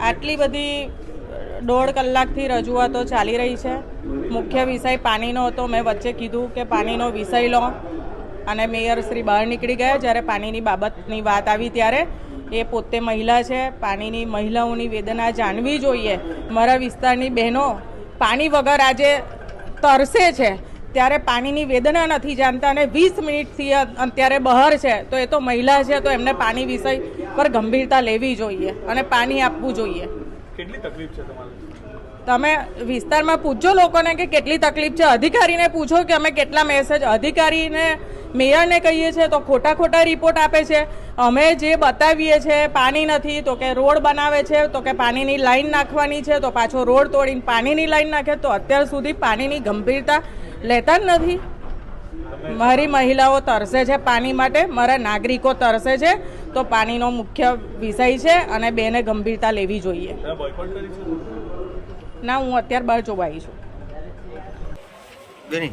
આટલી બધી દોઢ કલાકથી રજૂઆતો ચાલી રહી છે. મુખ્ય વિષય પાણીનો હતો. મેં વચ્ચે કીધું કે પાણીનો વિષય લો. અને મેયર શ્રી બહાર નીકળી ગયા. જ્યારે પાણીની બાબતની વાત આવી ત્યારે એ પોતે મહિલા છે. પાણીની મહિલાઓની વેદના જાણવી જોઈએ. મારા વિસ્તારની બહેનો પાણી વગર આજે તરસે છે. ત્યારે પાણીની વેદના નથી જાણતા અને વીસ મિનિટથી અત્યારે બહાર છે. તો એ તો મહિલા છે. તો એમને પાણી વિષય પર ગંભીરતા લેવી જોઈએ અને પાણી આપવું જોઈએ. કેટલી તકલીફ છે તમારે? તમે વિસ્તારમાં પૂછજો લોકોને કે કેટલી તકલીફ છે. અધિકારીને પૂછો કે અમે કેટલા મેસેજ અધિકારીને મેયરને કહીએ છીએ તો ખોટા ખોટા રિપોર્ટ આપે છે. અમે જે બતાવીએ છીએ પાણી નથી તો કે રોડ બનાવે છે તો કે પાણીની લાઈન નાખવાની છે તો પાછો રોડ તોડીને પાણીની લાઈન નાખે તો અત્યાર સુધી પાણીની ગંભીરતા લેતા જ નથી. મારી મહિલાઓ તરસે છે પાણી માટે મારા નાગરિકો તરસે છે તો પાણીનો મુખ્ય વિષય છે અને બેને ગંભીરતા લેવી જોઈએ. ના હું અત્યાર બહાર જોવાઈ છું. બેની